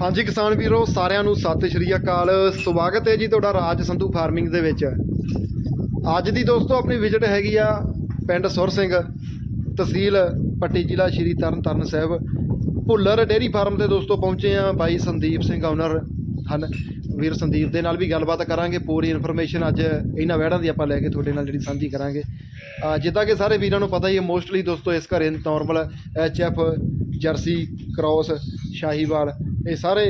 ਹਾਂਜੀ ਕਿਸਾਨ ਵੀਰੋ, ਸਾਰਿਆਂ ਨੂੰ ਸਤਿ ਸ਼੍ਰੀ ਅਕਾਲ। ਸਵਾਗਤ ਹੈ ਜੀ ਤੁਹਾਡਾ ਰਾਜ ਸੰਧੂ ਫਾਰਮਿੰਗ ਦੇ ਵਿੱਚ। ਅੱਜ ਦੀ ਦੋਸਤੋ ਆਪਣੀ ਵਿਜ਼ਿਟ ਹੈਗੀ ਆ ਪਿੰਡ ਸੁਰ ਸਿੰਘ, ਤਹਿਸੀਲ ਪੱਟੀ ਜ਼ਿਲ੍ਹਾ ਸ਼੍ਰੀ ਤਰਨਤਾਰਨ ਸਾਹਿਬ। ਭੁੱਲਰ ਡੇਅਰੀ ਫਾਰਮ ਤੇ ਦੋਸਤੋ ਪਹੁੰਚੇ ਆ ਬਾਈ ਸੰਦੀਪ ਸਿੰਘ ਆਨਰ ਹਨ। ਵੀਰ ਸੰਦੀਪ ਦੇ ਨਾਲ ਵੀ ਗੱਲਬਾਤ ਕਰਾਂਗੇ, ਪੂਰੀ ਇਨਫੋਰਮੇਸ਼ਨ ਅੱਜ ਇਹਨਾਂ ਵੈੜਾਂ ਦੀ ਆਪਾਂ ਲੈ ਕੇ ਤੁਹਾਡੇ ਨਾਲ ਜਿਹੜੀ ਸਾਂਝੀ ਕਰਾਂਗੇ। ਜਿੱਦਾਂ ਕਿ ਸਾਰੇ ਵੀਰਾਂ ਨੂੰ ਪਤਾ ਹੀ ਹੈ ਮੋਸਟਲੀ ਦੋਸਤੋ ਇਸ ਘਰੇ normal H F jersey, cross, Sahiwal ਇਹ ਸਾਰੇ,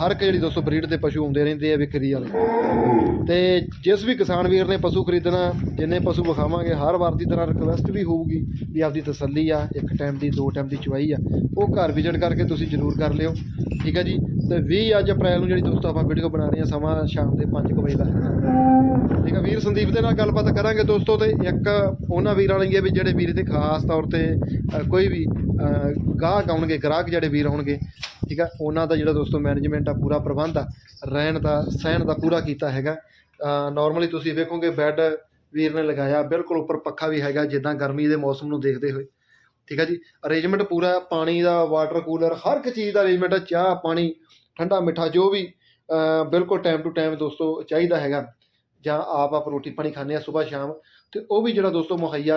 ਹਰ ਇੱਕ ਜਿਹੜੀ ਦੋਸਤੋ ਬਰੀਡ ਦੇ ਪਸ਼ੂ ਆਉਂਦੇ ਰਹਿੰਦੇ ਆ ਵਿਕਰੀ ਵਾਲੇ। ਤੇ ਜਿਸ ਵੀ ਕਿਸਾਨ ਵੀਰ ਨੇ ਪਸ਼ੂ ਖਰੀਦਣਾ, ਜਿੰਨੇ ਪਸ਼ੂ ਵਿਖਾਵਾਂਗੇ, ਹਰ ਵਾਰ ਦੀ ਤਰ੍ਹਾਂ ਰਿਕਵੈਸਟ ਵੀ ਹੋਊਗੀ ਵੀ ਆਪਦੀ ਤਸੱਲੀ ਆ, ਇੱਕ ਟਾਈਮ ਦੀ, ਦੋ ਟਾਈਮ ਦੀ ਚਵਾਈ ਆ, ਉਹ ਘਰ ਵਿਜ਼ਿਟ ਕਰਕੇ ਤੁਸੀਂ ਜ਼ਰੂਰ ਕਰ ਲਿਓ। ਠੀਕ ਹੈ ਜੀ? ਤੇ 20 ਅੱਜ ਅਪ੍ਰੈਲ ਨੂੰ ਜਿਹੜੀ ਦੋਸਤੋ ਆਪਾਂ ਵੀਡੀਓ ਬਣਾ ਰਹੇ ਹਾਂ, ਸਮਾਂ ਸ਼ਾਮ ਦੇ 5 ਵਜੇ ਦਾ। ਹੈਗਾ ਠੀਕ ਹੈ ਵੀਰ ਸੰਦੀਪ ਦੇ ਨਾਲ ਗੱਲਬਾਤ ਕਰਾਂਗੇ ਦੋਸਤੋ ਤੇ ਇੱਕ ਉਹਨਾਂ ਵੀਰਾਂ ਲਈ ਵੀ ਜਿਹੜੇ ਵੀਰ ਤੇ ਖਾਸ ਤੌਰ ਤੇ ਕੋਈ ਵੀ ਗਾਹਕ ਆਉਣਗੇ, ਗ੍ਰਾਹਕ ਜਿਹੜੇ ਵੀਰ ਹੋਣਗੇ, ਠੀਕ ਹੈ ਉਹਨਾਂ ਦਾ ਜਿਹੜਾ ਦੋਸਤੋ ਮੈਨੇਜਮੈਂਟ ਆ, ਪੂਰਾ ਪ੍ਰਬੰਧ ਆ, ਰਹਿਣ ਦਾ, ਸਹਿਣ ਦਾ ਪੂਰਾ ਕੀਤਾ ਹੈਗਾ। ਨਾਰਮਲੀ ਤੁਸੀਂ ਵੇਖੋਗੇ ਬੈੱਡ ਵੀਰ ਨੇ ਲਗਾਇਆ, ਬਿਲਕੁਲ ਉੱਪਰ ਪੱਖਾ ਵੀ ਹੈਗਾ, ਜਿੱਦਾਂ ਗਰਮੀ ਦੇ ਮੌਸਮ ਨੂੰ ਦੇਖਦੇ ਹੋਏ। ਠੀਕ ਹੈ ਜੀ ਅਰੇਂਜਮੈਂਟ ਪੂਰਾ, ਪਾਣੀ ਦਾ ਵਾਟਰ ਕੂਲਰ ਹਰ ਇੱਕ ਚੀਜ਼ ਦਾ ਅਰੇਂਜਮੈਂਟ ਹੈ ਚਾਹ, ਪਾਣੀ ਠੰਡਾ ਮਿੱਠਾ ਜੋ ਵੀ ਬਿਲਕੁਲ ਟਾਈਮ ਟੂ ਟਾਈਮ ਦੋਸਤੋ ਚਾਹੀਦਾ ਹੈਗਾ। ਜਾਂ ਆਪ ਆਪ ਰੋਟੀ ਪਾਣੀ ਖਾਂਦੇ ਆ ਸਵੇਰ ਸ਼ਾਮ। ਤੇ ਉਹ ਵੀ ਜਿਹੜਾ ਦੋਸਤੋ ਮੁਹੱਈਆ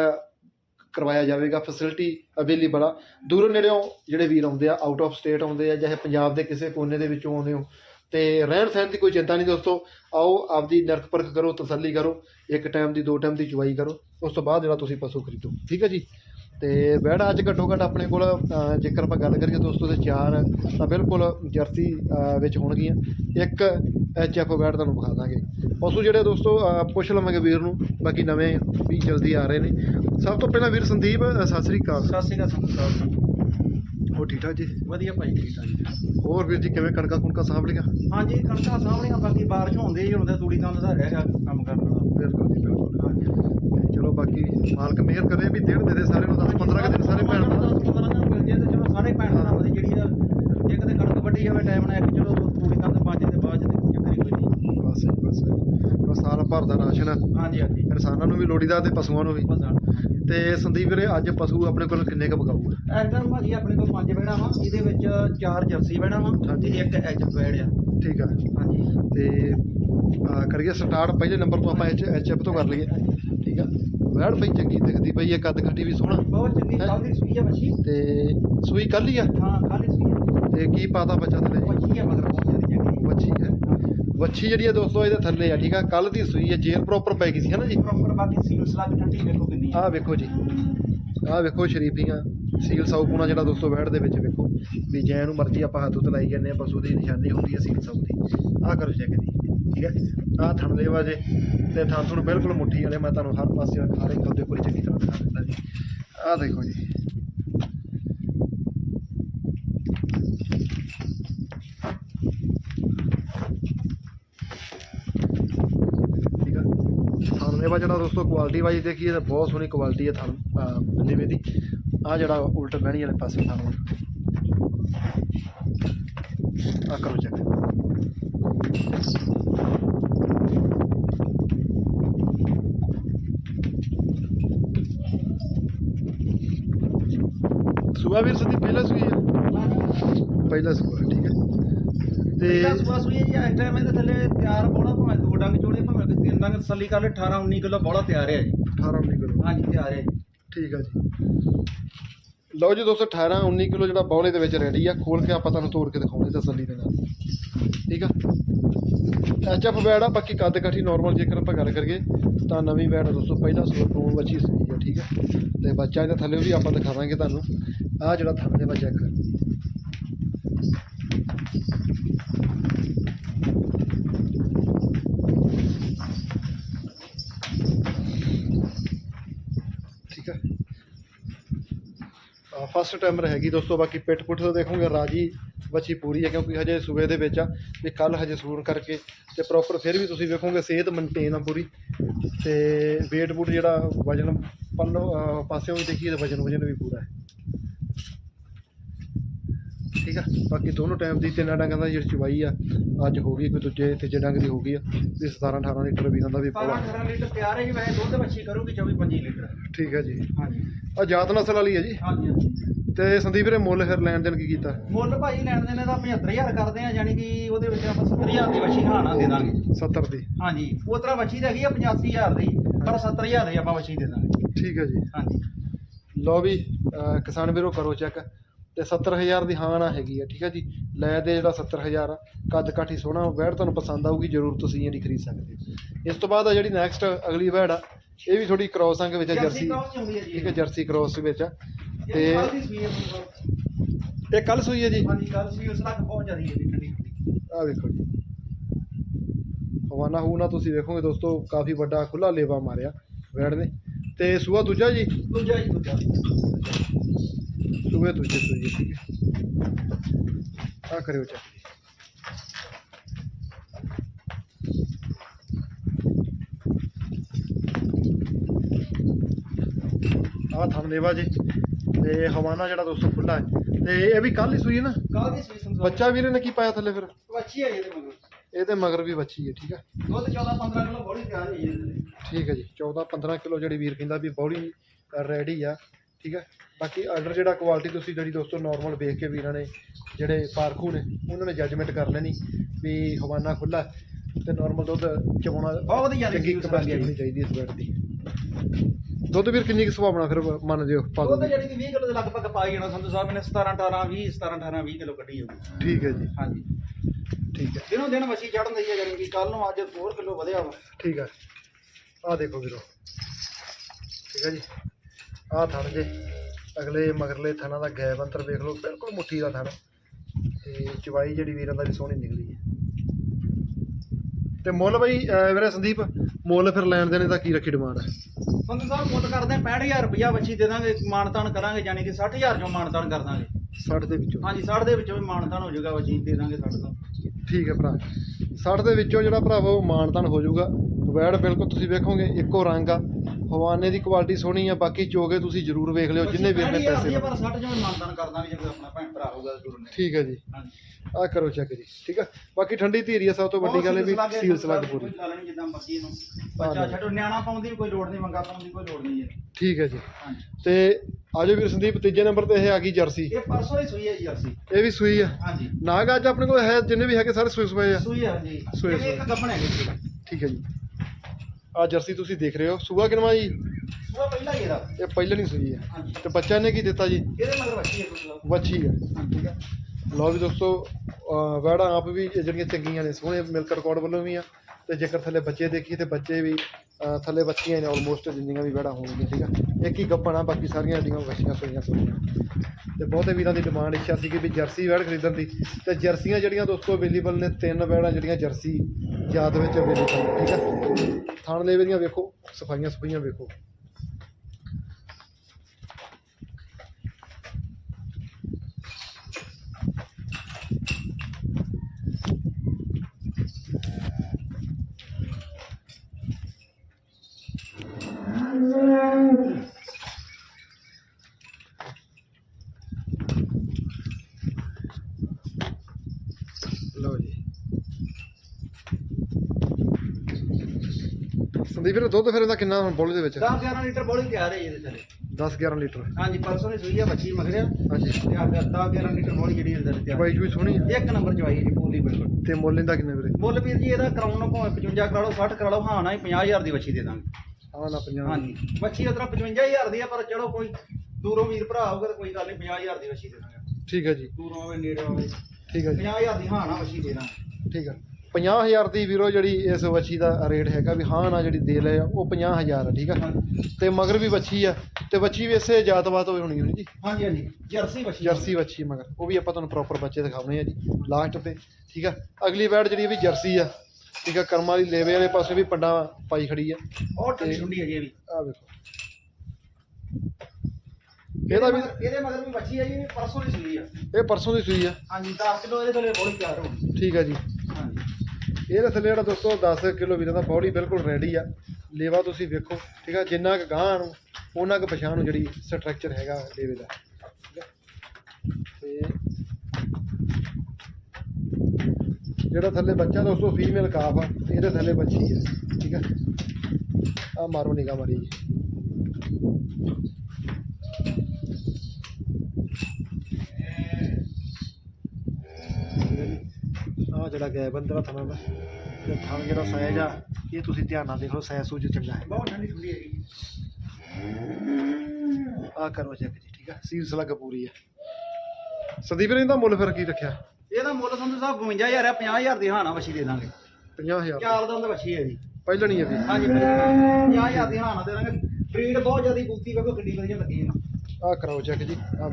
ਕਰਵਾਇਆ ਜਾਵੇਗਾ ਫੈਸਿਲਿਟੀ ਅਵੇਲੇਬਲ ਆ। ਦੂਰੋਂ ਨੇੜਿਓਂ ਜਿਹੜੇ ਵੀਰ ਆਉਂਦੇ ਆ ਆਊਟ ਆਫ ਸਟੇਟ ਆਉਂਦੇ ਆ, ਚਾਹੇ ਪੰਜਾਬ ਦੇ ਕਿਸੇ ਕੋਨੇ ਦੇ ਵਿੱਚੋਂ ਆਉਂਦੇ ਹੋ। ਤੇ ਰਹਿਣ ਸਹਿਣ ਦੀ ਕੋਈ ਚਿੰਤਾ ਨਹੀਂ ਦੋਸਤੋ। ਆਓ, ਆਪਦੀ ਨਰਕ ਪਰਖ ਕਰੋ, ਤਸੱਲੀ ਕਰੋ। ਇੱਕ ਟਾਈਮ ਦੀ, ਦੋ ਟਾਈਮ ਦੀ ਚੁਆਈ ਕਰੋ। ਉਸ ਤੋਂ ਬਾਅਦ ਜਿਹੜਾ ਤੁਸੀਂ ਪਸ਼ੂ ਖਰੀਦੋ। ਠੀਕ ਹੈ ਜੀ? ਤੇ ਬੈੜਾ ਅੱਜ ਘੱਟੋ ਘੱਟ ਆਪਣੇ ਕੋਲ ਜੇਕਰ ਆਪਾਂ ਗੱਲ ਕਰੀਏ ਦੋਸਤੋ ਤੇ ਚਾਰ ਤਾਂ ਬਿਲਕੁਲ ਜਰਸੀ ਵਿੱਚ ਹੋਣਗੀਆਂ। ਇੱਕ ਐਚ ਐਫ ਬੈੜ ਤੁਹਾਨੂੰ ਵਿਖਾ ਦਾਂਗੇ। ਪਸ਼ੂ ਜਿਹੜੇ ਦੋਸਤੋ ਪੁੱਛ ਲਵਾਂਗੇ ਵੀਰ ਨੂੰ ਬਾਕੀ ਨਵੇਂ ਵੀ ਜਲਦੀ ਆ ਰਹੇ ਨੇ। ਸਭ ਤੋਂ ਪਹਿਲਾਂ ਵੀਰ ਸੰਦੀਪ ਸਤਿ ਸ੍ਰੀ ਅਕਾਲ। ਸਤਿ ਸ਼੍ਰੀ ਅਕਾਲ ਸੰਧੂ ਸਾਹਿਬ ਹੋ ਠੀਕ ਠਾਕ ਜੀ? ਵਧੀਆ ਭਾਈ ਠੀਕ ਠਾਕ ਜੀ। ਹੋਰ ਵੀਰ ਜੀ ਕਿਵੇਂ ਕਣਕਾਂ ਕੁਣਕਾਂ ਸਾਂਭ ਲਈਆਂ? ਹਾਂਜੀ ਕਣਕਾਂ ਸਾਹਮਣੀਆਂ ਬਾਕੀ ਬਾਰਿਸ਼ ਹੁੰਦੀ ਹੀ ਹੁੰਦੇ ਤੂੜੀ ਕੰਮ ਦਾ ਰਹਿ ਗਿਆ ਕੰਮ ਕਰਨ ਵਾਲਾ ਬਿਲਕੁਲ ਜੀ ਬਿਲਕੁਲ। ਹਾਂਜੀ। ਬਾਕੀ ਮਾਲਕ ਮਿਹਰ ਕਰੇ ਵੀ ਦਿਨ ਦੇ ਦੇ ਸਾਰੇ ਨੂੰ 10 15 ਕੁ ਦਿਨ ਸਾਰੇ ਭੈਣ ਭਰਾ 15 ਦਿਨ ਮਿਲ ਜੇ ਤੇ ਚਲੋ ਸਾਰੇ ਭੈਣ ਭਰਾ ਦੀ ਜਿਹੜੀ ਆ ਇੱਕ ਤੇ ਕਣਕ ਵੱਢੀ ਜਾਵੇ ਟਾਈਮ ਨਾਲ ਇੱਕ ਚਲੋ ਤੂੜੀ ਕੰਮ ਤੇ ਪੰਜ ਦੇ ਬਾਅਦ ਤੇ ਚੱਕਰ ਹੀ ਕੋਈ ਨਹੀਂ। ਬਸ ਜੀ, ਬਸ। ਬਸ ਸਾਲ ਭਰ ਦਾ ਰਾਸ਼ਨ। ਹਾਂਜੀ ਹਾਂਜੀ। ਇਨਸਾਨਾਂ ਨੂੰ ਵੀ ਲੋੜੀਦਾ ਤੇ ਪਸ਼ੂਆਂ ਨੂੰ ਵੀ। ਤੇ ਸੰਦੀਪ ਵੀਰੇ ਅੱਜ ਪਸ਼ੂ ਆਪਣੇ ਕੋਲ ਕਿੰਨੇ ਕ ਇਸ ਟਾਈਮ ਭਾਜੀ ਆਪਣੇ ਕੋਲ ਪੰਜ ਬੈਣਾ ਵਾ ਇਹਦੇ ਵਿੱਚ ਚਾਰ ਜਰਸੀ ਬੈਣਾ ਵਾ। ਤੇ ਇੱਕ ਐਜ ਬੈੜ ਆ। ਠੀਕ ਆ। ਹਾਂਜੀ। ਤੇ ਕਰੀਏ ਸਟਾਰਟ ਪਹਿਲੇ ਨੰਬਰ ਤੋਂ ਆਪਾਂ ਐਚ ਐਚ ਐਫ ਤੋਂ ਕਰ ਲਈਏ। ਵੈੜ ਪਈ ਚੰਗੀ ਦਿਖਦੀ ਪਈ ਹੈ ਕੱਦ ਕਾਠੀ ਵੀ ਸੋਹਣਾ। ਬਹੁਤ ਚੰਗੀ ਕੱਲ ਦੀ ਸੂਈ ਆ ਬੱਚੀ ਤੇ ਸੂਈ ਕੱਲ ਹੀ ਆ? ਹਾਂ ਕੱਲ ਦੀ ਸੂਈ ਆ। ਤੇ ਕੀ ਪਾਤਾ ਬੱਚਾ ਥੱਲੇ ਜੀ ਬੱਚੀ ਆ ਮਗਰ ਬਹੁਤ ਜ਼ਿਆਦਾ ਚੰਗੀ ਵੱਛੀ ਹੈ? ਵੱਛੀ ਜਿਹੜੀ ਆ ਦੋਸਤੋ ਇਹਦੇ ਥੱਲੇ ਆ ਠੀਕ ਆ? ਕੱਲ ਦੀ ਸੂਈ ਹੈ ਜੇਰ ਪ੍ਰੋਪਰ ਪੈ ਗਈ ਸੀ ਹਨਾ ਜੀ? ਪ੍ਰੋਪਰ ਬਾਕੀ ਸੀਲ ਸਲਾਗ ਠੰਡੀ ਵੇਖੋ ਕਿੰਨੀ ਆ। ਆਹ ਵੇਖੋ ਜੀ। ਆਹ ਵੇਖੋ ਸ਼ਰੀਫੀਆਂ ਸੀਲ ਸਾਊਪੂਣਾ ਜਿਹੜਾ ਦੋਸਤੋ ਵੈੜ ਦੇ ਵਿੱਚ ਵੇਖੋ। ਵੀ ਜੈ ਨੂੰ ਮਰਜ਼ੀ ਆਪਾਂ ਹੱਥ ਉੱਤੇ ਲਾਈ ਜਾਂਦੇ ਆ ਪਸ਼ੂ ਦੀ ਨਿਸ਼ਾਨੀ ਹੁੰਦੀ ਹੈ ਸੀਲ ਸਾਊ ਦੀ। ਆਹ ਕਰੋ ਚੈੱਕ ਜੀ। ਠੀਕ ਹੈ ਆਹ ਥਣ ਦੇ ਵਾਜੇ ਤੇ ਥਣ ਥਣ ਬਿਲਕੁਲ ਮੁੱਠੀ ਵਾਲੇ, ਮੈਂ ਤੁਹਾਨੂੰ ਹਰ ਪਾਸੇ ਖਾਰੇ ਖੋਦੇ ਪੂਰੀ ਚੰਗੀ ਤਰ੍ਹਾਂ ਦਿਖਾ ਦਿੰਦਾ ਜੀ। ਆਹ ਦੇਖੋ ਜੀ। ਠੀਕ ਆ। ਥਣ ਲੇਵਾ ਜਿਹੜਾ ਦੋਸਤੋ ਕੁਆਲਿਟੀ ਵਾਈਜ਼ ਦੇਖੀਏ ਤਾਂ ਬਹੁਤ ਸੋਹਣੀ ਕੁਆਲਿਟੀ ਹੈ ਥਣ, ਅਹ ਦੀ। ਆ ਜਿਹੜਾ ਉਲਟ ਬਹਿਣੀ ਵਾਲੇ ਪਾਸੇ ਥਣ ਆ। ਕਰੋ ਚੈੱਕ ਸੁਆ ਵੀਰ ਸਦੀ ਪਹਿਲਾ ਸੂਈ ਹੈ ਪਹਿਲਾ ਸੂਆ ਠੀਕ ਹੈ। ਤੇ ਪਹਿਲਾ ਸੂਆ ਸੂਈ ਜੀ ਇਸ ਟਾਈਮ ਇਹਦੇ ਥੱਲੇ ਤਿਆਰ ਬੋਲਾ ਭਾਵੇਂ ਦੋ ਡੰਗ ਚੋੜੇ ਭਾਵੇਂ ਤਿੰਨ ਡੰਗ ਤਸੱਲੀ ਕਰ ਲੈ 18 19 ਕਿਲੋ ਬੋਲਾ ਤਿਆਰ ਹੈ ਜੀ। 18 19 ਕਿਲੋ। ਹਾਂਜੀ ਤਿਆਰ ਹੈ ਠੀਕ ਆ ਜੀ। ਲਓ ਜੀ ਦੋਸਤੋ 18 19 ਕਿਲੋ ਜਿਹੜਾ ਬੌਲੇ ਦੇ ਵਿੱਚ ਰੈਡੀ ਆ ਖੋਲ ਕੇ ਆਪਾਂ ਤੁਹਾਨੂੰ ਤੋੜ ਕੇ ਦਿਖਾਉਣੇ ਤਸੱਲੀ ਦੇ ਨਾਲ। ਠੀਕ ਆ? ਐਚਐਫ ਬੈਡ ਆ ਬਾਕੀ ਕੱਦ ਕਾਠੀ ਨਾਰਮਲ ਜੇਕਰ ਆਪਾਂ ਗੱਲ ਕਰੀਏ ਤਾਂ ਨਵੀਂ ਬੈਡ ਆ ਦੋਸਤੋ ਪਹਿਲਾ ਸੂਰ ਤੋਂ ਬੱਚੀ ਸੂਈ ਆ ਠੀਕ ਆ? ਤੇ ਬੱਚਾ ਇਹਦੇ ਥੱਲੇ ਵੀ ਆਪਾਂ ਦਿਖਾਵਾਂਗੇ ਤੁਹਾਨੂੰ। ਆ ਜਿਹੜਾ ਥੱਲੇ ਦੇ ਬੱਚਾ ਇੱਕ ਠੀਕ ਆ। ਫਸਟ ਟਾਈਮਰ ਹੈਗੀ ਦੋਸਤੋ, ਬਾਕੀ ਪਿੱਟ ਪੁੱਟ ਤੋਂ ਦੇਖੋਗੇ ਰਾਜੀ ਬੱਚੀ ਪੂਰੀ ਹੈ ਕਿਉਂਕਿ ਹਜੇ ਸੂਬੇ ਦੇ ਵਿੱਚ ਆ ਵੀ ਕੱਲ ਹਜੇ ਸੂਣ ਕਰਕੇ ਤੇ ਪ੍ਰੋਪਰ ਫਿਰ ਵੀ ਤੁਸੀਂ ਵੇਖੋਗੇ ਸਿਹਤ ਮੇਨਟੇਨ ਆ ਪੂਰੀ। ਤੇ weight ਬੂਟ ਜਿਹੜਾ ਵਜਨ ਪੱਲ ਪਾਸਿਓਂ ਵੀ ਦੇਖੀਏ ਤਾਂ ਵਜਨ ਵਜਨ ਵੀ ਪੂਰਾ ਹੈ। ਠੀਕ ਆ? ਬਾਕੀ ਦੋਨੋਂ ਟਾਈਮ ਦੀ ਤਿੰਨਾਂ ਡੰਗਾਂ ਦਾ ਜਿਹੜੀ ਚਵਾਈ ਆ ਅੱਜ ਹੋ ਗਈ ਕੋਈ ਦੂਜੇ ਤੀਜੇ ਡੰਗ ਦੀ ਹੋ ਗਈ ਆ। ਵੀ 17 18 ਲੀਟਰ ਵੀਰਾਂ ਦਾ ਵੀ 12 ਪਵਾ 18 ਲੀਟਰ ਤਿਆਰ ਹੈ ਜੀ ਵੈਸੇ ਦੁੱਧ ਵੱਛੀ ਕਰੂਗੀ 24 25 ਲੀਟਰ। ਠੀਕ ਹੈ ਜੀ। ਹਾਂਜੀ। ਆ ਜਾਤ ਨਸਲ ਵਾਲੀ ਹੈ ਜੀ? ਹਾਂਜੀ ਤੇ ਸੰਦੀਪ ਵੀਰੇ ਮੁੱਲ ਫਿਰ ਲੈਣ ਦੇਣ ਕੀ ਕੀਤਾ? ਮੁੱਲ ਭਾਈ ਲੈਣ ਦੇਣੇ ਦਾ 75000 ਕਰਦੇ ਆ ਯਾਨੀ ਕਿ ਉਹਦੇ ਵਿੱਚ ਆਪਾਂ 70000 ਦੀ ਵੱਛੀ ਹਾਣਾ ਦੇ ਦਾਂਗੇ। 70 ਦੀ। ਹਾਂਜੀ। ਉਹ ਤਰ੍ਹਾਂ ਵੱਛੀ ਤਾਂ ਹੈਗੀ ਆ 85000 ਦੀ ਪਰ 70000 ਦੀ ਆਪਾਂ ਵੱਛੀ ਦੇ ਦਾਂਗੇ। ਠੀਕ ਹੈ ਜੀ। ਹਾਂਜੀ। ਲਓ ਵੀ ਕਿਸਾਨ ਵੀਰੋ ਕਰੋ ਚੈੱਕ। ਤੇ 70000 ਦੀ ਹਾਂ ਨਾ ਹੈਗੀ ਆ ਠੀਕ ਹੈ ਜੀ। ਲੈ ਦੇ ਜਿਹੜਾ 70000 ਆ ਕੱਦ ਕਾਠੀ ਸੋਹਣਾ ਵੈੜ ਤੁਹਾਨੂੰ ਪਸੰਦ ਆਊਗੀ ਜਰੂਰ ਤੁਸੀਂ ਜਿਹੜੀ ਖਰੀਦ ਸਕਦੇ ਹੋ। ਇਸ ਤੋਂ ਬਾਅਦ ਆ ਜਿਹੜੀ ਨੈਕਸਟ ਅਗਲੀ ਵੈੜ ਆ ਇਹ ਵੀ ਥੋੜੀ ਕ੍ਰੋਸ ਅੰਗ ਵਿੱਚ ਆ ਜਰਸੀ ਠੀਕ ਹੈ ਜਰਸੀ ਕ੍ਰੋਸ ਵਿੱਚ ਆ। ਤੇ। ਇਹ ਕੱਲ ਸੂਈ ਹੈ ਜੀ ਹਾਂਜੀ ਕੱਲ ਸੂਈ ਉਸ ਤੱਕ ਪਹੁੰਚ ਜਾਂਦੀ ਹੈ ਜੀ ਆ ਵੇਖੋ ਜੀ। ਹਵਾਨਾ ਹੂ ਨਾ ਤੁਸੀਂ ਵੇਖੋਗੇ ਦੋਸਤੋ ਕਾਫੀ ਵੱਡਾ ਖੁੱਲਾ ਲੇਵਾ ਮਾਰਿਆ ਵੈੜ ਨੇ। ਤੇ ਸੂਆ ਦੂਜਾ ਜੀ? ਦੂਜਾ ਜੀ ਦੂਜਾ। ਸੂਏ ਦੂਜੇ ਸੂਏ ਠੀਕ ਹੈ ਆ ਕਰਿਓ ਚੈੱਕ ਆ ਥਣ ਲੇਵਾ ਜੀ ਤੇ ਹਵਾਨਾ ਜਿਹੜਾ ਦੋਸਤੋ ਖੁੱਲਾ ਹੈ। ਤੇ ਇਹ ਵੀ ਕੱਲ ਹੀ ਸੂਈ ਹੈ ਨਾ? ਕੱਲ ਦੀ ਸੂਈ ਸੰਸਾਰ ਬੱਚਾ ਵੀਰੇ ਨੇ ਕੀ ਪਾਇਆ ਥੱਲੇ ਫਿਰ? ਵੱਛੀ ਹੈ ਇਹਦੇ ਮਗਰ। ਇਹਦੇ ਮਗਰ ਵੀ ਬੱਚੀ ਹੈ ਠੀਕ ਹੈ। ਦੁੱਧ 14 15 ਕਿਲੋ ਬੋਲੀ ਤਿਆਰ ਹੈ ਜੀ ਇਹਦੇ ਲਈ। ਠੀਕ ਹੈ ਜੀ 14 15 ਕਿਲੋ ਜਿਹੜੀ ਵੀਰ ਕਹਿੰਦਾ ਵੀ ਬੌੜੀ ਰੈਡੀ ਆ। ਠੀਕ ਹੈ? ਬਾਕੀ ਆਰਡਰ ਜਿਹੜਾ ਕੁਆਲਿਟੀ ਤੁਸੀਂ ਜਿਹੜੀ ਦੋਸਤੋ ਨਾਰਮਲ ਵੇਖ ਕੇ ਵੀਰਾਂ ਨੇ ਜਿਹੜੇ ਪਾਰਖੂ ਨੇ ਉਹਨਾਂ ਨੇ ਜੱਜਮੈਂਟ ਕਰ ਲੈਣੀ ਵੀ ਹਵਾਨਾ ਖੁੱਲਾ ਤੇ ਨਾਰਮਲ ਦੁੱਧ ਚਵਾਉਣਾ ਬਹੁਤ ਵਧੀਆ ਚੰਗੀ ਕਪੈਸਿਟੀ ਹੋਣੀ ਚਾਹੀਦੀ ਇਸ ਬੈਡ ਦੀ। ਦੁੱਧ ਵੀਰ ਕਿੰਨੀ ਕੁ ਸੁਭਾਵਨਾ ਫਿਰ ਮੰਨਦੇ ਹੋ ਪਾ ਦੁੱਧ ਦਿਓ ਜਿਹੜੀ ਕਿ 20 ਕਿਲੋ ਦੇ ਲਗਭਗ ਪਾਈ ਜਾਣਾ ਸੰਧੂ ਸਾਹਿਬ ਨੇ 17 18 20 17 18 20 ਕਿਲੋ ਕੱਢੀ ਹੋਊਗੀ। ਠੀਕ ਹੈ ਜੀ। ਹਾਂਜੀ। ਠੀਕ ਹੈ। ਦਿਨੋਂ ਦਿਨ ਵਸੀ ਚੜਨ ਦੀ ਹੈ ਜਾਨੀ ਕਿ ਕੱਲ ਨੂੰ ਅੱਜ 4 ਕਿਲੋ ਵਧਿਆ ਵਾ। ਠੀਕ ਹੈ। ਆਹ ਦੇਖੋ ਵੀਰੋ। ਠੀਕ ਹੈ ਜੀ। ਆਹ ਥਣ ਜੇ। ਅਗਲੇ ਮਗਰਲੇ ਥਣਾਂ ਦਾ ਗੈਪ ਅੰਤਰ ਵੇਖ ਲਓ ਬਿਲਕੁਲ ਮੁੱਠੀ ਦਾ ਥਣ। ਤੇ ਚਵਾਈ ਜਿਹੜੀ ਵੀਰਾਂ ਦਾ ਵੀ ਸੋਹਣੀ ਨਿਕਲੀ ਹੈ। ਤੇ ਮੁੱਲ ਬਈ ਵੀਰੇ ਸੰਦੀਪ ਮੁੱਲ ਫਿਰ ਲੈਣ ਦੇਣੇ ਦਾ ਕੀ ਰੱਖੀ ਡਿਮਾਂਡ ਹੈ? ਸੰਧੂ ਸਾਹਿਬ ਮੁੱਲ ਕਰਦੇ ਆ 65000 ਰੁਪਇਆ ਵੱਛੀ ਦੇ ਦਾਂਗੇ ਮਾਨਤਾਨ ਕਰਾਂਗੇ ਜਾਨੀ ਕਿ 60000 ਚੋਂ ਮਾਨਤਾਨ ਕਰ ਦਾਂਗੇ। 60 ਦੇ ਵਿੱਚੋਂ? ਹਾਂਜੀ 60 ਦੇ ਵਿੱਚੋਂ ਵੀ ਮਾਨਤਾਨ ਹੋ ਜਾਊਗਾ ਵੱਛੀ ਦੇ ਦਾਂਗੇ 60 ਤੋਂ ਠੀਕ ਹੈ ਭਰਾ। 60 ਦੇ ਵਿੱਚੋਂ ਜਿਹੜਾ ਭਰਾਵੋ ਮਾਨਤਨ ਹੋ ਜਾਊਗਾ। ਵੈੜ ਬਿਲਕੁਲ ਤੁਸੀਂ ਵੇਖੋਗੇ ਇੱਕੋ ਰੰਗ ਆ। ਹਵਾਨੇ ਦੀ ਕੁਆਲਿਟੀ ਸੋਹਣੀ ਆ ਬਾਕੀ ਚੋਗੇ ਤੁਸੀਂ ਜ਼ਰੂਰ ਵੇਖ ਲਿਓ ਜਿੰਨੇ ਵੀਰ ਨੇ ਪੈਸੇ ਪਰ 60 ਚੋਂ ਵੀ ਮਾਨਤਾਨ ਕਰ ਦਾਂਗੇ ਜੇ ਕੋਈ ਆਪਣਾ ਭੈਣ ਭਰਾ ਹੋਊਗਾ ਜ਼ਰੂਰ ਨੇ ਠੀਕ ਹੈ ਜੀ। ਹਾਂਜੀ। ਆ ਕਰੋ ਚੈੱਕ ਜੀ ਠੀਕ ਆ? ਬਾਕੀ ਠੰਡੀ ਧੀਰੀ ਆ ਸਭ ਤੋਂ ਵੱਡੀ ਗੱਲ ਇਹ ਵੀ ਸੀਲ ਸਲੱਗ ਪੂਰੀ। ਕੋਈ ਗੱਲ ਨਹੀਂ ਜਿੱਦਾਂ ਮਰਜ਼ੀ ਇਹਨੂੰ। ਬੱਚਾ ਛੱਡੋ ਨਿਆਣਾ ਪਾਉਣ ਦੀ ਵੀ ਕੋਈ ਲੋੜ ਨਹੀਂ ਮੰਗਾ ਪਾਉਣ ਦੀ ਕੋਈ ਲੋੜ ਨਹੀਂ ਹੈ ਠੀਕ ਹੈ ਜੀ। ਹਾਂਜੀ। ਤੇ ਆਜੋ ਵੀਰ ਸੰਦੀਪ ਤੀਜੇ ਨੰਬਰ ਤੇ ਇਹ ਆ ਗਈ ਜਰਸੀ। ਇਹ ਪਰਸੋਂ ਹੀ ਸੂਈ ਹੈ ਜੀ ਅਸੀਂ ਇਹ ਵੀ ਸੂਈ ਆ। ਹਾਂਜੀ। ਨਾਗ ਅੱਜ ਆਪਣੇ ਕੋਲ ਹੈ ਜਿੰਨੇ ਵੀ ਹੈਗੇ ਸਾਰੇ ਸੂਏ ਸੂਏ ਆ। ਸੂਈ ਹੈ ਜੀ ਸੂਈ- ਇਹ ਇੱਕ ਗੱਭਣ ਹੈਗੀ ਸੀ ਠੀਕ ਹੈ ਜੀ। ਆ ਜਰਸੀ ਤੁਸੀਂ ਦੇਖ ਰਹੇ ਹੋ। ਸੂਆ ਕਿਨਵਾ ਜੀ? ਉਹ ਪਹਿਲਾਂ ਹੀ ਇਹਦਾ। ਇਹ ਪਹਿਲਾਂ ਨਹੀਂ ਸੂਈ ਆ ਹਾਂਜੀ। ਤੇ ਬੱਚਾ ਨੇ ਕੀ ਦਿੱਤਾ ਜੀ? ਇਹਦੇ ਮਗਰ ਬੱਚੀ ਹੈ ਤੁਸੀਂ ਵੱਛੀ ਹਾਂਜੀ ਠੀਕ ਹੈ। ਲਓ ਵੀ ਦੋਸਤੋ ਅਹ ਵੈੜਾਂ ਆਪ ਵੀ ਜਿਹੜੀਆਂ ਚੰਗੀਆਂ ਨੇ ਸੋਹਣੇ ਮਿਲਕ ਰਿਕਾਰਡ ਵੱਲੋਂ ਵੀ ਆ। ਤੇ ਜੇਕਰ ਥੱਲੇ ਬੱਚੇ ਦੇਖੀਏ ਤੇ ਬੱਚੇ ਵੀ ਥੱਲੇ ਬੱਚੀਆਂ ਨੇ ਆਲਮੋਸਟ ਜਿੰਨੀਆਂ ਵੀ ਵੈੜਾਂ ਹੋਣਗੀਆਂ, ਠੀਕ ਆ? ਇੱਕ ਹੀ ਗੱਪਣ ਆ ਬਾਕੀ ਸਾਰੀਆਂ ਜਿਹੜੀਆਂ ਬੱਚੀਆਂ ਸੋਈਆਂ ਸੋਈਆਂ। ਤੇ ਬਹੁਤੇ ਵੀਰਾਂ ਦੀ ਡਿਮਾਂਡ ਇੱਛਾ ਸੀ ਕਿ ਵੀ ਜਰਸੀ ਵੈੜ ਖਰੀਦਣ ਦੀ। ਤੇ ਜਰਸੀਆਂ ਜਿਹੜੀਆਂ ਦੋਸਤੋ ਅਵੇਲੇਬਲ ਨੇ, ਤਿੰਨ ਵੈੜਾਂ ਜਿਹੜੀਆਂ ਜਰਸੀ ਯਾਦ ਵਿੱਚ ਅਵੇਲੇਬਲ ਨੇ, ਠੀਕ ਆ? ਥਾਣ ਲੇਵੇ ਦੀਆਂ ਵੇਖੋ ਸਫਾਈਆਂ ਸਫਾਈਆਂ ਵੇਖੋ। ਲਓ ਜੀ। ਸੰਦੀਪ ਵੀਰ ਦੁੱਧ ਫਿਰ ਇਹਦਾ ਕਿੰਨਾ ਹੁਣ ਬੋਲੇ ਦੇ ਵਿੱਚ? 10 11 ਲੀਟਰ ਬੋਲੀ ਤਿਆਰ ਹੈ ਇਹਦੇ ਥੱਲੇ 10 11 ਲੀਟਰ। ਹਾਂਜੀ ਪਰਸੋਂ ਹੀ ਸੂਈ ਹੈ ਬੱਚੀ ਮਗਰਿਆ। ਹਾਂਜੀ। ਤੇ ਆ 10 11 ਲੀਟਰ ਬੋਲੀ ਜਿਹੜੀ ਥੱਲੇ ਤਿਆਰ ਚਵਾਈ ਚੂਈ ਸੋਹਣੀ ਆ। ਇੱਕ ਨੰਬਰ ਚਵਾਈ ਜੀ ਪੂਰੀ ਬਿਲਕੁਲ। ਤੇ ਮੁੱਲ ਇਹਦਾ ਕਿੰਨੇ ਵੀਰੇ? ਮੁੱਲ ਵੀਰ ਜੀ ਇਹਦਾ ਕਰਾਉਣ ਨੂੰ ਭਾਵੇਂ 55 ਕਰਾ ਲਓ 60 ਕਰਾ ਲਓ ਹਾਂ ਨਾ ਹੀ 50000 ਦੀ ਬੱਚੀ ਦੇ ਦਾਂਗੇ। ਆਹ ਨਾ 50 ਹਾਂਜੀ। ਬੱਚੀ ਉਧਰ 55000 ਦੀ ਆ ਪਰ ਚਲੋ ਕੋਈ ਦੂਰੋਂ ਵੀਰ ਭਰਾ ਆਊਗਾ ਤਾਂ ਕੋਈ ਗੱਲ ਨਹੀਂ 50000 ਦੀ ਬੱਚੀ ਦੇ ਦਾਂਗੇ। ਠੀਕ ਹੈ ਜੀ। ਦੂਰੋਂ ਆਵੇ ਨੇੜੇ ਆਵੇ। ਠੀਕ ਹੈ ਜੀ। 50000 ਦੀ ਹਾਂ ਨਾ ਦੇ ਦਾਂਗੇ। ਠੀਕ ਹੈ 50000 ਦੀ ਵੀਰੋ ਜਿਹੜੀ ਇਸ ਵੱਛੀ ਦਾ ਰੇਟ ਹੈਗਾ ਵੀ ਹਾਂ ਨਾ ਜਿਹੜੀ ਦੇ ਲਏ ਆ ਉਹ 50000 ਆ ਠੀਕ ਆ। ਤੇ ਮਗਰ ਵੀ ਵੱਛੀ ਆ ਤੇ ਵੱਛੀ ਵੀ ਇਸੇ ਜਾਤਵਾਤ ਹੋਈ ਹੋਣੀ ਹੋਣੀ ਜੀ। ਹਾਂਜੀ ਹਾਂਜੀ। ਜਰਸੀ ਬੱਚੀ ਜਰਸੀ ਵੱਛੀ ਮਗਰ। ਉਹ ਵੀ ਆਪਾਂ ਤੁਹਾਨੂੰ ਪ੍ਰੋਪਰ ਬੱਚੇ ਦਿਖਾਉਣੇ ਆ ਜੀ ਲਾਸਟ ਤੇ ਠੀਕ ਆ। ਅਗਲੀ ਬੈਡ ਜਿਹੜੀ ਵੀ ਜਰਸੀ ਆ ਠੀਕ ਆ। ਕਰਮਾਂ ਵਾਲੀ ਲੇਵੇ ਵਾਲੇ ਪਾਸੇ ਵੀ ਪੰਡਾ ਪਾਈ ਖੜੀ ਆ। ਉਹ ਠੰਡੀ ਠੰਡੀ ਅਜੇ ਵੀ। ਆ ਵੇਖੋ। ਇਹਦਾ ਵੀ ਇਹਦੇ ਮਗਰ ਵੀ ਬੱਚੀ ਆ ਜੀ ਪਰਸੋਂ ਦੀ ਸੂਈ ਆ। ਇਹ ਪਰਸੋਂ ਦੀ ਸੂਈ ਆ। ਹਾਂਜੀ 10 ਕਿਲੋ ਇਹਦੇ ਥੱਲੇ ਬੋਲੀ ਤਿਆਰ ਹੋਣੀ ਠੀਕ ਆ ਜੀ। ਹਾਂਜੀ। ਇਹਦੇ ਥੱਲੇ ਜਿਹੜਾ ਦੋਸਤੋ 10 ਕਿਲੋ ਵੀਰਾਂ ਦਾ ਬੌਡੀ ਬਿਲਕੁਲ ਰੈਡੀ ਆ। ਲੇਵਾ ਤੁਸੀਂ ਵੇਖੋ ਠੀਕ ਆ ਜਿੰਨਾ ਕੁ ਗਾਂ ਨੂੰ ਉਹਨਾਂ ਕੁ ਪਛਾਣ ਨੂੰ ਜਿਹੜੀ ਸਟਰਕਚਰ ਹੈਗਾ ਲੇਵੇ ਦਾ। ਤੇ ਜਿਹੜਾ ਥੱਲੇ ਬੱਚਾ ਦੋਸਤੋ ਫੀਮੇਲ ਕਾਫ ਆ ਇਹਦੇ ਥੱਲੇ ਬੱਚੀ ਆ ਠੀਕ ਆ। ਆ ਮਾਰੋ ਨਿਗਾ ਮਾਰੀ ਜੀ। ਆ ਜਿਹੜਾ ਗੈਬ ਅੰਦਰ ਥਣਾ ਦਾ ਤੇ ਥਣ ਜਿਹੜਾ ਸਾਇਜ ਆ ਇਹ ਤੁਸੀਂ ਧਿਆਨ ਨਾਲ ਦੇਖੋ ਸਾਇਜ ਸੂਜ ਚੰਗਾ ਹੈ। ਬਹੁਤ ਠੰਡੀ ਠੰਡੀ ਹੈਗੀ ਆ ਕਰੋ ਚੈੱਕ ਜੀ ਠੀਕ ਆ? ਸੀਲ ਸਲੱਗ ਪੂਰੀ ਆ। ਸੰਦੀਪ ਨੇ ਇਹਦਾ ਮੁੱਲ ਫਿਰ ਕੀ ਰੱਖਿਆ? ਇਹਦਾ ਮੁੱਲ ਸੰਧੂ ਸਾਹਿਬ 52000 ਹੈ 50000 ਦੀ ਹਾਨਾ ਵਛੀ ਦੇ ਦਾਂਗੇ। 50000 ਚਾਰ ਦੰਦ ਵਛੀ ਹੈ ਜੀ। ਪਹਿਲਾਂ ਨਹੀਂ ਇਹਦੀ ਹਾਂਜੀ 50000 ਦੀ ਹਾਨਾ ਦੇ ਦਾਂਗੇ। ਬਰੀਡ ਬਹੁਤ ਜ਼ਿਆਦੀ ਬੂਤੀ ਵੇਖੋ ਕਿੱਡੀ ਵਧੀਆ ਲੱਗੀ ਹੈ ਆ ਕਰਾਓ ਚੈੱਕ ਜੀ ਆ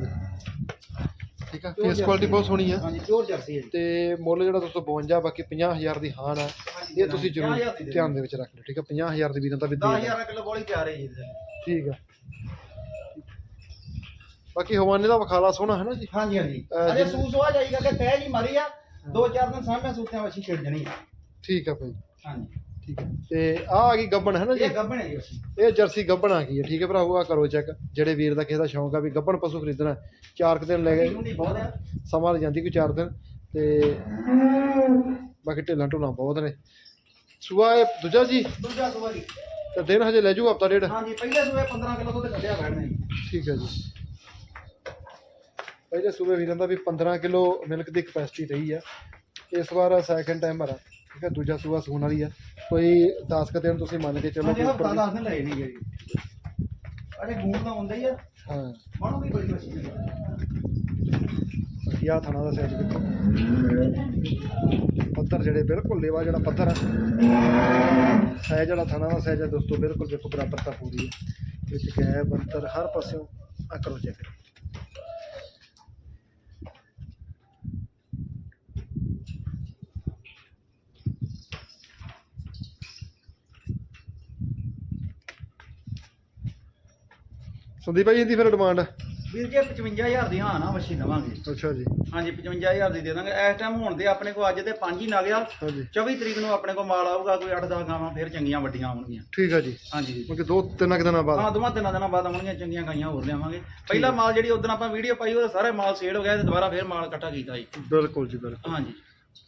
ਠੀਕ ਆ? ਫੇਸ ਕੁਆਲਿਟੀ ਬਹੁਤ ਸੋਹਣੀ ਆ। ਹਾਂਜੀ ਪਿਓਰ ਜਰਸੀ ਹੈ ਜੀ। ਤੇ ਮੁੱਲ ਜਿਹੜਾ ਦੋਸਤੋ 52 ਬਾਕੀ 50000 ਦੀ ਹਾਨ ਆ। ਇਹ ਤੁਸੀਂ ਜ਼ਰੂਰ 50,000 ਦੀ ਦੇ ਧਿਆਨ ਦੇ ਵਿੱਚ ਰੱਖ ਲਓ ਠੀਕ ਆ? 50000 ਦੀ ਵੀਰਾਂ ਦਾ ਵੀ ਦੇ ਦਿਓ। 10000 ਕਿਲੋ ਬੋਲੀ ਤਿਆਰ ਹੈ ਜੀ। ਠੀਕ ਆ। ਬਾਕੀ ਹਵਾਨੇ ਦਾ ਵਖਾਲਾ ਸੋਹਣਾ ਹੈ ਨਾ ਜੀ? ਹਾਂਜੀ ਹਾਂਜੀ। ਅਜੇ ਜਿਸ- ਸੂਸਵਾ ਜਾਈਗਾ ਕਿ ਤੈ ਜੀ ਮਰੀ ਆ ਦੋ ਚਾਰ ਦਿਨ ਸਾਹਮਣੇ ਸੂਤਿਆਂ ਵਛੀ ਛਿੜ ਜਣੀ ਠੀਕ ਆ ਭਾਈ। ਹਾਂਜੀ। ਠੀਕ ਹੈ। ਤੇ ਆ ਆ ਗਈ ਗੱਬਣ ਹੈ ਨਾ ਜੀ? ਇਹ ਗੱਭਣ ਹੈ ਜੀ ਇਹ ਜਰਸੀ ਗੱਬਣ ਆ ਗਈ ਹੈ ਠੀਕ ਹੈ ਭਰਾਵੋ ਆ ਕਰੋ ਚੈੱਕ ਜਿਹੜੇ ਵੀਰ ਦਾ ਕਿਸੇ ਦਾ ਸ਼ੌਂਕ ਆ ਵੀ ਗੱਬਣ ਪਸ਼ੂ ਖਰੀਦਣਾ ਚਾਰ ਕੁ ਦਿਨ ਲੈ ਗਏ। ਬਹੁਤ ਸਮਾਂ ਲੱਗ ਜਾਂਦੀ ਕੋਈ ਚਾਰ ਦਿਨ। ਤੇ ਬਾਕੀ ਢਿੱਲਾਂ ਢੁੱਲਾਂ ਬਹੁਤ ਨੇ। ਸੂਆ ਇਹ ਦੂਜਾ ਜੀ? ਦੂਜਾ ਸੂਆ ਜੀ। ਤੇ ਦਿਨ ਹਜੇ ਲੈ ਜੂ ਹਫਤਾ ਡੇਢ? ਹਾਂਜੀ ਪਹਿਲੇ ਸੂਏ 15 ਕਿਲੋ ਤੋਂ ਤੇ ਕੱਢਿਆ ਬੈਠਣਾ ਜੀ ਠੀਕ ਹੈ ਜੀ। ਪਹਿਲੇ ਸੂਬੇ ਵੀਰਾਂ ਦਾ ਵੀ 15 ਕਿਲੋ ਮਿਲਕ ਦੀ ਕਪੈਸਿਟੀ ਰਹੀ ਆ ਇਸ ਵਾਰ ਸੈਕੰਡ ਟਾਈਮ ਆ। ਠੀਕ ਹੈ ਦੂਜਾ ਸੂਆ ਸੂਣ ਵਾਲੀ ਆ। ਕੋਈ 10 ਕੁ ਦਿਨ ਤੁਸੀਂ ਮੰਨ ਕੇ ਚੱਲੋ ਹਾਂਜੀ ਕਿ ਹਫਤਾ ਉੱਪਰ ਦਸ ਦਿਨ ਲਏ ਨਹੀਂ ਜੀ। ਅਰੇ ਗੂੰਦ ਤਾਂ ਹੁੰਦਾ ਹੀ ਆ। ਹਾਂ। ਮਣੋ ਵੀ ਬੜੀ ਵਛੀ ਹੈ ਬਾਕੀ ਆਹ ਥਾਣਾ ਦਾ ਸਾਈਜ਼ ਦੇਖੋ। ਪੱਥਰ ਜਿਹੜੇ ਬਿਲਕੁਲ ਲੇਵਾ ਜਿਹੜਾ ਪੱਥਰ ਆ। ਸਾਈਜ਼ ਜਿਹੜਾ ਥਾਣਾ ਦਾ ਸਾਈਜ਼ ਹੈ ਦੋਸਤੋ ਬਿਲਕੁਲ ਦੇਖੋ ਬਰਾਬਰ ਤਾਂ ਪੂਰੀ ਹੈ ਵਿੱਚ ਗੈਪ ਅੰਤਰ ਹਰ ਪਾਸਿਓਂ ਆ ਕਰੋ ਚੈੱਕ ਸੰਦੀਪ ਭਾਈ ਇਹਦੀ ਫਿਰ ਡਿਮਾਂਡ ਵੀਰ ਜੀ 55000 ਦੀ ਹਾਂ ਨਾ ਵਛੀ ਦਵਾਂਗੇ। ਅੱਛਾ ਜੀ। ਹਾਂਜੀ 55000 ਦੀ ਦੇ ਦਾਂਗੇ। ਇਸ ਟਾਈਮ ਹੁਣ ਦੇ ਆਪਣੇ ਕੋਲ ਅੱਜ ਦੇ ਪੰਜ ਹੀ ਨਾਗ ਆ ਹਾਂਜੀ 24 ਤਰੀਕ ਨੂੰ ਆਪਣੇ ਕੋਲ ਮਾਲ ਆਊਗਾ ਕੋਈ 8-10 ਗਾਵਾਂ ਫਿਰ ਚੰਗੀਆਂ ਵੱਡੀਆਂ ਆਉਣਗੀਆਂ। ਠੀਕ ਆ ਜੀ। ਹਾਂਜੀ। ਕਿਉਂਕਿ ਦੋ ਤਿੰਨ ਕੁ ਦਿਨਾਂ ਬਾਅਦ। ਹਾਂ ਦੋਵਾਂ ਤਿੰਨਾਂ ਦਿਨਾਂ ਬਾਅਦ ਆਉਣਗੀਆਂ ਚੰਗੀਆਂ ਗਾਈਆਂ ਹੋਰ ਲਿਆਵਾਂਗੇ। ਪਹਿਲਾ ਮਾਲ ਜਿਹੜੀ ਉਦੋਂ ਆਪਾਂ ਵੀਡੀਓ ਪਾਈ ਉਹਦਾ ਸਾਰਾ ਮਾਲ ਸੇਲ ਹੋ ਗਿਆ ਤੇ ਦੁਬਾਰਾ ਫਿਰ ਮਾਲ ਇਕੱਠਾ ਕੀਤਾ ਜੀ। ਬਿਲਕੁਲ ਜੀ ਬਿਲਕੁਲ। ਹਾਂਜੀ।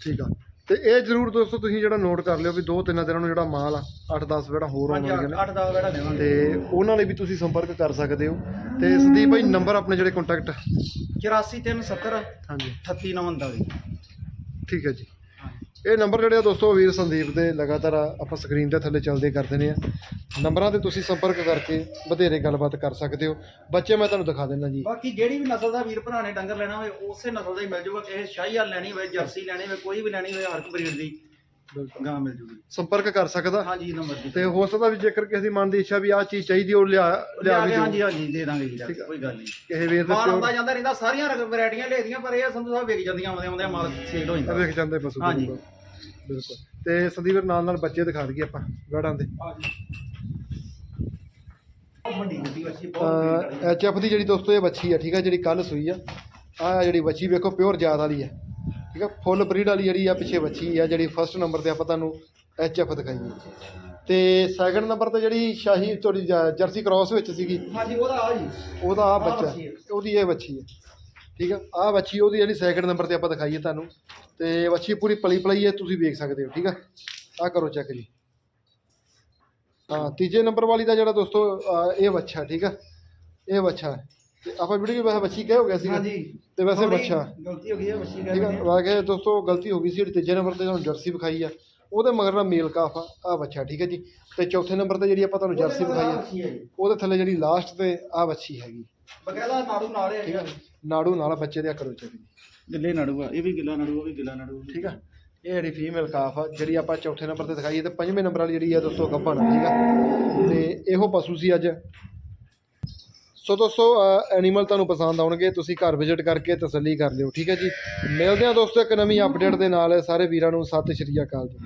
ਠੀਕ ਆ। ਤੇ ਇਹ ਜ਼ਰੂਰ ਦੋਸਤੋ ਤੁਸੀਂ ਜਿਹੜਾ ਨੋਟ ਕਰ ਲਿਓ ਵੀ ਦੋ ਤਿੰਨ ਦਿਨਾਂ ਨੂੰ ਜਿਹੜਾ ਮਾਲ ਆ 8-10 ਜਿਹੜਾ ਹੋਰ ਆਉਣ ਹਾਂਜੀ ਵਾਲੀਆਂ ਨੇ। 8-10 ਵੇੜਾ ਦੇਵਾਂਗੇ। ਤੇ ਉਹਨਾਂ ਲਈ ਵੀ ਤੁਸੀਂ ਸੰਪਰਕ ਕਰ ਸਕਦੇ ਹੋ। ਤੇ ਸੰਦੀਪ ਭਾਈ ਨੰਬਰ ਆਪਣੇ ਜਿਹੜੇ ਕੰਟੈਕਟ 84370 ਹਾਂਜੀ। 3949 ਠੀਕ ਹੈ ਜੀ। ਇਹ ਨੰਬਰ ਜਿਹੜੇ ਆ ਦੋਸਤੋ ਵੀਰ ਸੰਦੀਪ ਦੇ ਲਗਾਤਾਰ ਆਪਾਂ ਸਕਰੀਨ ਦੇ ਥੱਲੇ ਚੱਲਦੇ ਕਰਦੇ ਨੇ ਆ। ਨੰਬਰਾਂ ਤੇ ਤੁਸੀਂ ਸੰਪਰਕ ਕਰਕੇ ਵਧੇਰੇ ਗੱਲਬਾਤ ਕਰ ਸਕਦੇ ਹੋ। ਬੱਚੇ, ਮੈਂ ਤੁਹਾਨੂੰ ਦਿਖਾ ਦਿੰਦਾ ਜੀ। ਬਾਕੀ ਜਿਹੜੀ ਵੀ ਨਸਲ ਦਾ ਵੀਰ ਭਰਾ ਨੇ ਡੰਗਰ ਲੈਣਾ ਹੋਵੇ ਉਸੇ ਨਸਲ ਦਾ ਹੀ ਮਿਲ ਜਾਊਗਾ ਕਿਸੇ ਸ਼ਾਹੀਵਾਲ ਲੈਣੀ ਹੋਵੇ ਜਰਸੀ ਲੈਣੀ ਹੋਵੇ ਕੋਈ ਵੀ ਲੈਣੀ ਹੋਵੇ ਹਰ ਇੱਕ ਬਰੀਡ ਦੀ। ਗਾਂ ਮਿਲ ਜੂਗੀ। ਸੰਪਰਕ ਕਰ ਸਕਦਾ? ਹਾਂਜੀ ਨੰਬਰ ਤੇ ਹੋ ਸਕਦਾ ਵੀ ਜੇਕਰ ਕਿਸੇ ਦੀ ਮਨ ਦੀ ਇੱਛਾ ਵੀ ਆਹ ਚੀਜ਼ ਚਾਹੀਦੀ ਉਹ ਲਿਆ ਲਿਆ ਵੀ ਦਿਓ। ਹਾਂਜੀ ਹਾਂਜੀ ਦੇ ਦਾਂਗੇ ਜੀ ਠੀਕ ਆ। ਕੋਈ ਗੱਲ ਨਹੀਂ। ਕਿਸੇ ਵੀਰ ਦੇ ਮਾਲ ਪਿਓ ਆਉਂਦਾ ਜਾਂਦਾ ਰਹਿੰਦਾ ਸਾਰੀਆਂ ਵੈਰਾਈਟੀਆਂ ਲੈਦੀਆਂ ਪਰ ਇਹ ਸੰਧੂ ਸਾਹਿਬ ਵਿਕ ਜਾਂਦੀਆਂ ਆਉਂਦੇ ਆਉਂਦੇ ਮਾਲ ਸੇਲ ਹੋ ਜਾਂਦਾ। ਵੇਖ ਜਾਂਦੇ ਪਸ਼ੂ ਹਾਂਜੀ। ਬਿਲਕੁਲ। ਬਿਲਕੁਲ ਤੇ ਸੰਦੀਪ ਵੀਰ ਨਾਲ ਨਾਲ ਬੱਚੇ ਦਿਖਾ ਦਈਏ ਆਪਾਂ ਗਾੜਾਂ ਦੇ। ਵੱਡੀ ਗੱਡੀ ਵੱਛੀ ਬਹੁਤ ਵੱਡੀ ਐਚ ਐਫ ਦੀ ਜਿਹੜੀ ਦੋਸਤੋ ਇਹ ਬੱਚੀ ਆ ਠੀਕ ਆ ਜਿਹੜੀ ਕੱਲ ਸੂਈ ਆ ਆ ਜਿਹੜੀ ਬੱਚੀ ਵੇਖੋ ਪਿਓਰ ਜਾਤ ਵਾਲੀ ਆ। ਠੀਕ ਆ? ਫੁੱਲ ਬਰੀਡ ਵਾਲੀ ਜਿਹੜੀ ਆ ਪਿੱਛੇ ਬੱਚੀ ਆ ਜਿਹੜੀ ਫਸਟ ਨੰਬਰ ਤੇ ਆਪਾਂ ਤੁਹਾਨੂੰ ਐਚ ਐਫ ਦਿਖਾਈ ਆ। ਤੇ ਸੈਕੰਡ ਨੰਬਰ ਤੇ ਜਿਹੜੀ ਸ਼ਾਹੀ ਤੁਹਾਡੀ ਜਰਸੀ ਕ੍ਰਾਸ ਵਿੱਚ ਸੀਗੀ ਹਾਂਜੀ ਉਹਦਾ ਆ ਜੀ। ਉਹਦਾ ਆ ਬੱਚਾ। ਹੈ। ਉਹਦੀ ਇਹ ਬੱਚੀ ਹੈ ਠੀਕ ਆ? ਆ ਬੱਚੀ ਉਹਦੀ ਜਿਹੜੀ ਸੈਕੰਡ ਨੰਬਰ ਤੇ ਆਪਾਂ ਦਿਖਾਈਏ ਤੁਹਾਨੂੰ। ਤੇ ਬੱਚੀ ਪੂਰੀ ਪਲੀ ਪਲੀ ਹੈ ਤੁਸੀਂ ਵੇਖ ਸਕਦੇ ਹੋ ਠੀਕ ਆ? ਆ ਕਰੋ ਚੈੱਕ ਜੀ। ਹਾਂ ਤੀਜੇ ਨੰਬਰ ਵਾਲੀ ਦਾ ਜਿਹੜਾ ਦੋਸਤੋ ਇਹ ਬੱਚਾ ਠੀਕ ਆ? ਇਹ ਬੱਚਾ ਹੈ ਤੇ ਆਪਾਂ ਵੀਡੀਓ ਵੈਸੇ ਬੱਚੀ ਕਹਿ ਹੋ ਗਿਆ ਸੀ ਹਾਂਜੀ। ਤੇ ਵੈਸੇ ਥੋੜ੍ਹੀ ਬੱਚਾ। ਗਲਤੀ ਹੋ ਗਈ ਹੈ ਵੱਛੀ ਠੀਕ ਆ ਵਾਕੇ ਦੋਸਤੋ ਗਲਤੀ ਹੋ ਗਈ ਸੀ ਤੀਜੇ ਨੰਬਰ ਤੇ ਤੁਹਾਨੂੰ ਜਰਸੀ ਵਿਖਾਈ ਆ। ਉਹਦੇ ਮਗਰ ਨਾ ਮੇਲ ਕਾਫ ਆ ਆ ਬੱਚਾ ਠੀਕ ਹੈ ਜੀ। ਤੇ ਚੌਥੇ ਨੰਬਰ ਤੇ ਜਿਹੜੀ ਆਪਾਂ ਤੁਹਾਨੂੰ ਜਰਸੀ ਵਿਖਾਈ ਆ ਉਹਦੇ ਥੱਲੇ ਜਿਹੜੀ ਲਾਸਟ ਤੇ ਆ ਬੱਚੀ ਹੈਗੀ। ਬਕਾਇਦਾ ਨਾੜੂ ਨਾਲ ਹੈ ਠੀਕ ਆ ਨਾੜੂ ਨਾਲ ਬੱਚੇ ਦੇ ਕਰੋ ਚੈੱਕ ਜੀ ਗਿੱਲੇ ਨਾੜੂ ਆ ਇਹ ਵੀ ਗਿੱਲਾ ਨਾੜੂ ਉਹ ਵੀ ਗਿੱਲਾ ਨਾੜੂ। ਠੀਕ ਆ ਇਹ ਜਿਹੜੀ ਫੀਮੇਲ ਕਾਫ ਆ ਜਿਹੜੀ ਆਪਾਂ ਚੌਥੇ ਨੰਬਰ ਤੇ ਦਿਖਾਈ ਹੈ ਤੇ ਪੰਜਵੇਂ ਨੰਬਰ ਵਾਲੀ ਜਿਹੜੀ ਆ ਦੋਸਤੋ ਗੱਭਣ ਆ ਠੀਕ ਆ। ਤੇ ਇਹੋ ਪਸ਼ੂ ਸੀ ਅੱਜ। ਸੋ ਦੋਸਤੋ ਐਨੀਮਲ ਤੁਹਾਨੂੰ ਪਸੰਦ ਆਉਣਗੇ, ਤੁਸੀਂ ਘਰ ਵਿਜ਼ਿਟ ਕਰਕੇ ਤਸੱਲੀ ਕਰ ਲਿਓ, ਠੀਕ ਹੈ ਜੀ? ਮਿਲਦੇ ਹਾਂ ਦੋਸਤੋ ਇੱਕ ਨਵੀਂ ਅਪਡੇਟ ਦੇ ਨਾਲ, ਸਾਰੇ ਵੀਰਾਂ ਨੂੰ ਸਤਿ ਸ਼੍ਰੀ ਅਕਾਲ ਜੀ।